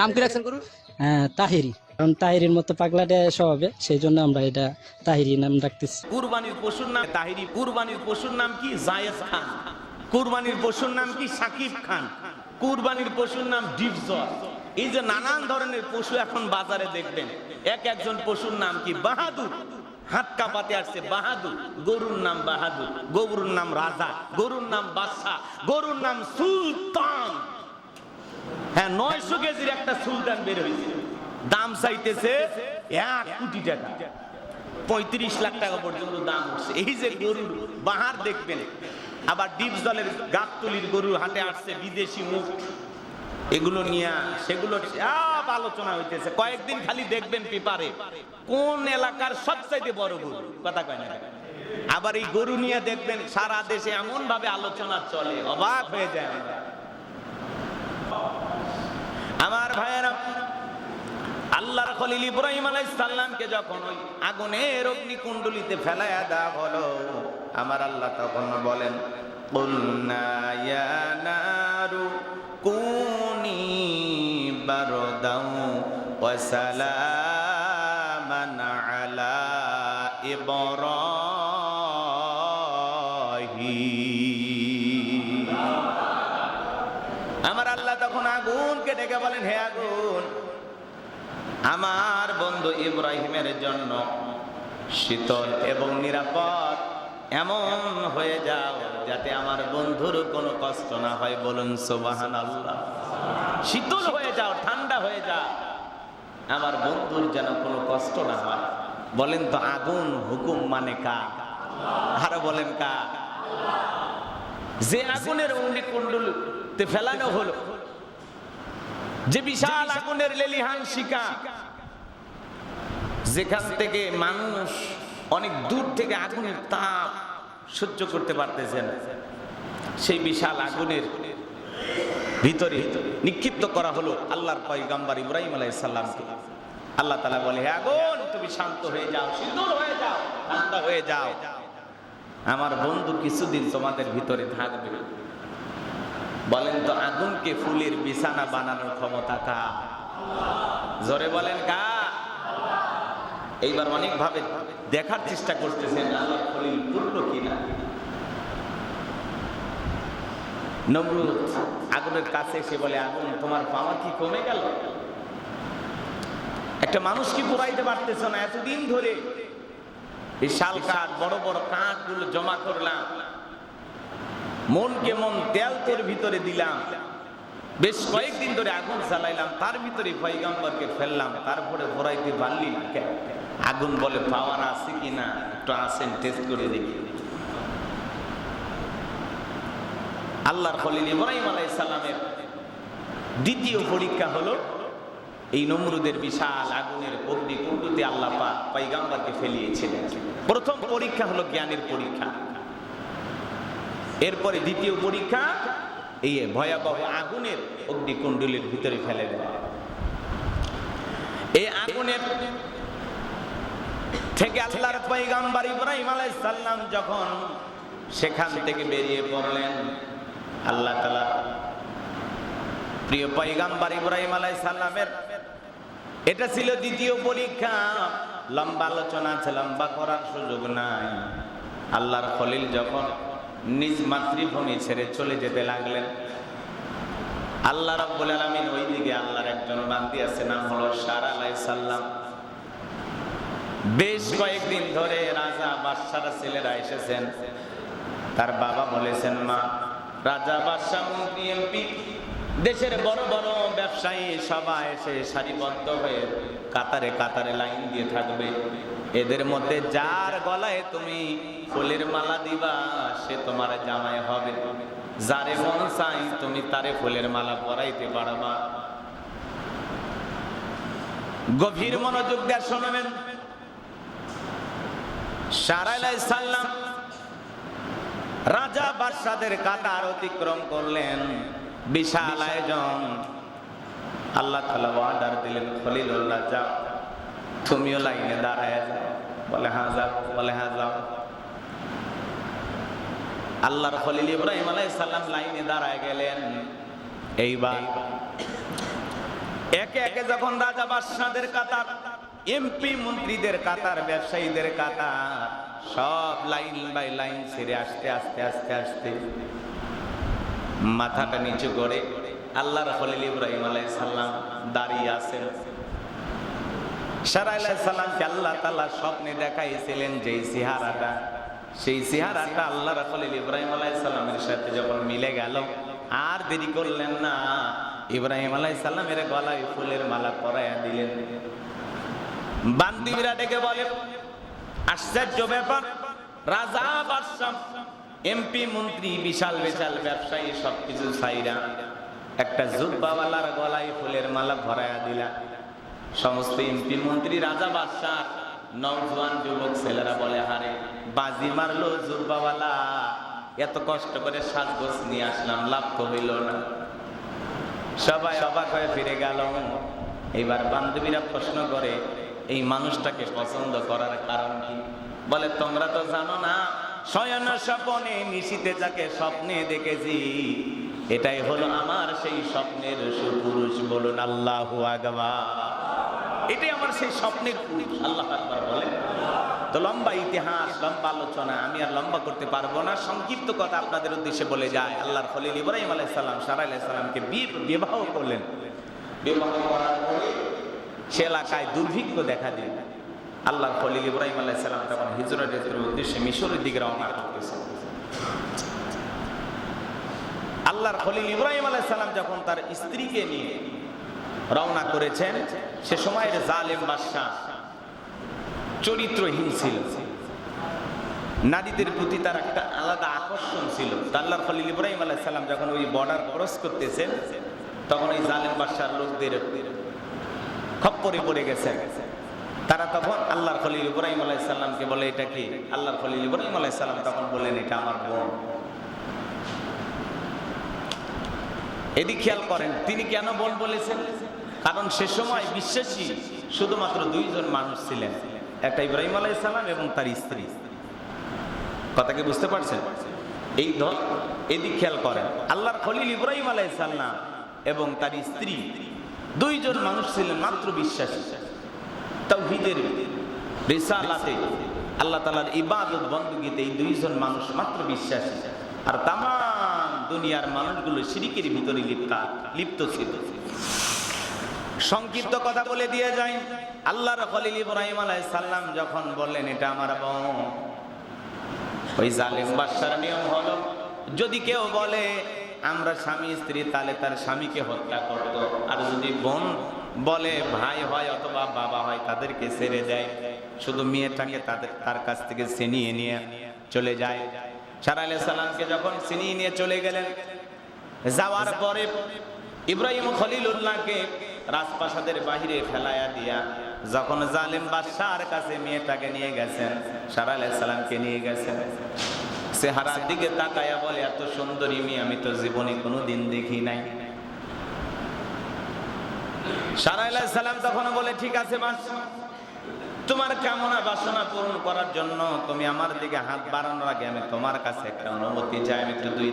নাম কি রাখছেন হ্যাঁ তাহিরি। কারণ তাহিরির মতো পাগলাটে স্বভাবে সেই জন্য আমরা এটা তাহিরি নাম রাখতেছি কুরবানির পশুর নাম তাহিরি কুরবানির পশুর নাম কি জায়েদ খান? কুরবানির পশুর নাম কি সাকিব খান? কুরবানির পশুর নাম ডিপজল। এই যে নানান ধরনের পশু এখন বাজারে দেখবেন এক একজন পশুর নাম কি বাহাদুর? হাত কাপাতে আসছে বাহাদুর গরুর নাম বাহাদুর গরুর নাম রাজা গরুর নাম বাদশাহ গরুর নাম সুলতান। হ্যাঁ নয়শো কেজির একটা সুলতান বের হয়েছে। দাম চাইতেছে এক কোটি টাকা। পঁয়ত্রিশ লাখ টাকা পর্যন্ত দাম উঠছে। এই যে গরুর বাহার দেখবেন, আবার ডিপ জলের গাবতলির গরুর হাটে আসছে বিদেশি মুখ। এগুলো নিয়ে সেগুলো সব আলোচনা হইতেছে। কয়েকদিন খালি দেখবেন পেপারে, কোন এলাকার সবচাইতে বড় গরু? কথা কয় না আবার এই গরু নিয়ে দেখবেন সারা দেশে এমন ভাবে আলোচনা চলে, অবাক হয়ে যায় আমরা। ভাইয়েরা, আল্লাহর খলিল ইব্রাহিম আলাইহিস সালামকে যখন ওই আগুনের অগ্নিকুণ্ডলিতে ফেলায়া দেওয়া হলো, আমার আল্লাহ তখন বলেন কুনি বারদাও ওয়া সালামান আলা ইব্রাহিম ডেকে বলেন, হে আগুন, আমার বন্ধু ইব্রাহিমের জন্য শীতল এবং নিরাপদ এমন হয়ে যাও যাতে আমার বন্ধুর কোনো কষ্ট না হয়। বলুন সোবাহান আল্লাহ শীতল হয়ে যাও, ঠান্ডা হয়ে যাও। আমার বন্ধুর যেন কোনো কষ্ট না হয়। বলেন তো, আগুন হুকুম মানে কা আরও বলেন কা যে আগুনের অগ্নিকুণ্ডলতে ফেলানো হলো যে বিশাল আগুনের লেলিহান শিকা যেখান থেকে মানুষ অনেক দূর থেকে আগুনের তাপ সহ্য করতে পারতেছেন, সেই বিশাল আগুনের ভিতরে নিক্ষিপ্ত করা হলো আল্লাহর পয়গাম্বার ইব্রাহিম আলাইহিস সালামকে। আল্লাহ তালা বলে, হে আগুন, তুমি শান্ত হয়ে যাও শীতল হয়ে যাও, ঠান্ডা হয়ে যাও। আমার বন্ধু কিছুদিন তোমাদের ভিতরে থাকবে। বলেন তো, আগুনকে ফুলের বিছানা বানানোর ক্ষমতা কা জোরে বলেন কা এইবার অনেক ভাবে দেখার চেষ্টা করতেছেন আগুনের কাছে এসে বলে, আগুন তোমার পাওয়ার কি কমে গেল? একটা মানুষ কি পুরাইতে পারতেছ না, এতদিন ধরে এই শাল কাঠ, বড় বড় কাঠগুলো জমা করলাম। মনকে মন তেল তোর ভিতরে দিলাম। বেশ কয়েকদিন ধরে আগুন জ্বালাইলাম, তার ভিতরে পয়গম্বরকে ফেললাম, তারপরে ভরাইতে পারলি আগুন বলে পাওয়ার আছে কি না একটু আসেন টেস্ট করে দেখি। আল্লাহর খলিল ইব্রাহিম আলাইহিস সালামের দ্বিতীয় পরীক্ষা হলো, এই নমরুদের বিশাল আগুনের অগ্নিকুণ্ডতে আল্লাহ পাক পয়গাম্বরকে ফেলিয়েছিলেন। প্রথম পরীক্ষা হলো জ্ঞানের পরীক্ষা। এরপরে দ্বিতীয় পরীক্ষা, এই ভয়াবহ আগুনের অগ্নিকুণ্ডলের ভিতরে ফেলে দেওয়া। এই আগুনের থেকে আল্লাহর পয়গাম্বর ইব্রাহিম আলাইহিস সালাম যখন সেখান থেকে বেরিয়ে পড়লেন, আল্লাহ তাআলা প্রিয় পয়গাম্বর ইব্রাহিম আলাইহিস সালামের, এটা ছিল দ্বিতীয় পরীক্ষা। লম্বা আলোচনা আছে, লম্বা করার সুযোগ নাই। আল্লাহর খলিল যখন নিজ মাতৃভূমি ছেড়ে চলে যেতে লাগলেন। আল্লাহ রাব্বুল আলামিন ওইদিকে আল্লাহর একজন বান্দি আছে, নাম হলো সারা আলাইহিস সালাম। বেশ কয়েকদিন ধরে রাজা বাদশারা ছেলেরা এসেছেন। তার বাবা বলেছেন, মা, রাজা বাদশাহ, মন্ত্রী, এমপি, দেশের বড় বড় ব্যবসায়ী সবাই এসে সারিবদ্ধ হয়ে কাতারে কাতারে লাইন দিয়ে থাকবে। এদের মধ্যে যার গলায় তুমি ফুলের মালা দিবা, সে তোমার জামাই হবে। যারে মন চাই তুমি তারে ফুলের মালা পরাইতে পারবা। গভীর মনোযোগ দেওয়ার শোনাবেন। সারাইলাই সাল্লাম রাজা বাদশাদের কাতার অতিক্রম করলেন। বিশাল আয়োজন। আল্লাহ তালা অর্ডার দিলেন খলিলুল্লাহ যাও তুমিও লাইনে দাঁড়ায় যাও। বলে হ্যাঁ যাও। বলে হ্যাঁ যাও। আল্লাহর খলিল ইব্রাহিম আলাইহিস সালাম লাইনে দাঁড়ায় গেলেন। এইবার একে একে যখন রাজা বাদশাদের কাতার, এমপি মন্ত্রীদের কাতার, ব্যবসায়ীদের কাতার, সব লাইন বাই লাইন ছেড়ে আসতে, আস্তে আস্তে আস্তে মাথাটা নিচু করে আল্লাহর খলিল ইব্রাহিম আলাইহিস সালাম দাঁড়িয়ে আছেন। সারা আলাইহিস সালামকে আল্লাহ তাআলা স্বপ্নে দেখাইছিলেন যেই চেহারাটা সেই চেহারাটা আল্লাহর খলিল ইব্রাহিম আলাইহিস সালামের সাথে যখন মিলে গেল, আর দেরি করলেন না। ইব্রাহিম আলাইহিস সালামের গলায় ফুলের মালা পরাইয়া দিলেন। বান্দিরা ডেকে বলে, আশ্চর্য ব্যাপার, রাজা বাদশাহ, এমপি, মন্ত্রী, বিশাল বিশাল ব্যবসায়ী সবকিছু সাইরা একটা জুব্বাওয়ালার গলায় ফুলের মালা ভরায়া দিলা। সমস্ত এমপি মন্ত্রী রাজা বাদশাহ, নওজোয়ান যুবক ছেলেরা বলে, হারে বাজি মারলো জুব্বাওয়ালা। এত কষ্ট করে সাজগোজ নিয়ে আসলাম, লাভ তো হইল না। সবাই অবাক হয়ে ফিরে গেল। এবার বান্ধবীরা প্রশ্ন করে, এই মানুষটাকে পছন্দ করার কারণ কি? বলে, তোমরা তো জানো না শয়ন স্বপনে নিশিতে যাকে স্বপ্নে দেখেছি, এটাই হলো আমার সেই স্বপ্নের সুপুরুষ বলুন আল্লাহ আগবা এটাই আমার সেই স্বপ্নের আল্লাহ আকবার বলে তো লম্বা ইতিহাস, লম্বা আলোচনা, আমি আর লম্বা করতে পারব না। সংক্ষিপ্ত কথা আপনাদের উদ্দেশ্যে বলে যায়, আল্লাহর খলিল ইব্রাহিম আলাইসাল্লাম সারা আলাইসাল্লামকে বিবাহ করলেন। বিবাহ করার পরে সে এলাকায় দুর্ভিক্ষ দেখা দিল। আল্লাহর খলিল ইব্রাহিম আলাইসাল্লাম তখন হিজরতের উদ্দেশ্যে মিশরের দিকে রওনা করতেছে। আল্লাহর খলিল ইব্রাহিম আলাইসাল্লাম যখন তার স্ত্রীকে নিয়ে রওনা করেছেন সে সময়ের জালেম বাদশাহ চরিত্রহীন ছিল। নারীদের প্রতি তার একটা আলাদা আকর্ষণ ছিল। তা আল্লাহর খলিল ইব্রাহিম আলাইসাল্লাম যখন ওই বর্ডার ক্রস করতেছেন তখন ওই জালেম বাদশার লোকদের খপ্পরে পড়ে গেছেন তারা তখন আল্লাহর খলিল ইব্রাহিম আলাইসাল্লামকে বলে, এটা কি? আল্লাহর খলিল ইব্রাহিম আলাইসাল্লাম তখন বললেন, এটা আমার বোন। এদিক খেয়াল করেন, তিনি কেন বোন বলেছেন? কারণ সে সময় বিশ্বাসী শুধুমাত্র দুইজন মানুষ ছিলেন। একটা ইব্রাহিম আলাইসাল্লাম এবং তার স্ত্রী। কথা কি বুঝতে পারছেন? এই ধর এদিক খেয়াল করেন। আল্লাহর খলিল ইব্রাহিম আলাইসাল্লাম এবং তার স্ত্রী দুইজন মানুষ ছিলেন মাত্র বিশ্বাসী। তাওহীদের রিসালাতে আল্লাহ তাআলার ইবাদত বন্দুকিতে এই দুইজন মানুষ মাত্র বিশ্বাসী। আর তাম দুনিয়ার মানুষগুলো শিরিকের ভিতরে লিপ্ত লিপ্ত ছিল। সংক্ষিপ্ত কথা বলে দিয়ে যাই। আল্লাহর খলিল ইব্রাহিম আলাইহিস সালাম যখন বললেন, এটা আমার বোন। ওই জালেম বাদশার নিয়ম হলো, যদি কেউ বলে, আমরা স্বামী, স্ত্রী, তাহলে তার স্বামীকে হত্যা করত আর যদি বোন বলে, ভাই হয় অথবা বাবা হয়, তাদেরকে ছেড়ে দেয়। শুধু মেয়েটাকে তাদের, তার কাছ থেকে ছিনিয়ে নিয়ে চলে যায়। সারা আলাইহিস সাল্লামকে যখন ছিনিয়ে নিয়ে চলে গেলেন, যাওয়ার পরে ইব্রাহিম খলিলুল্লাহকে রাজপ্রাসাদের বাহিরে ফেলাইয়া দিয়া যখন জালেম বাদশার কাছে মেয়েটাকে নিয়ে গেছেন, সারা আলাইসালামকে নিয়ে গেছেন। সে হারার দিকে তাকায়া বলে, এত সুন্দরী মেয়ে, আমি তো জীবনে কোনো দিন দেখি নাই। সারা আলাইসালাম তখন বলে, ঠিক আছে মাস তোমার কামনা বাসনা পূরণ করার জন্য তুমি আমার দিকে হাত বাড়ানোর আগে আমি তোমার কাছে একটা অনুমতি চাই। আমি একটু দুই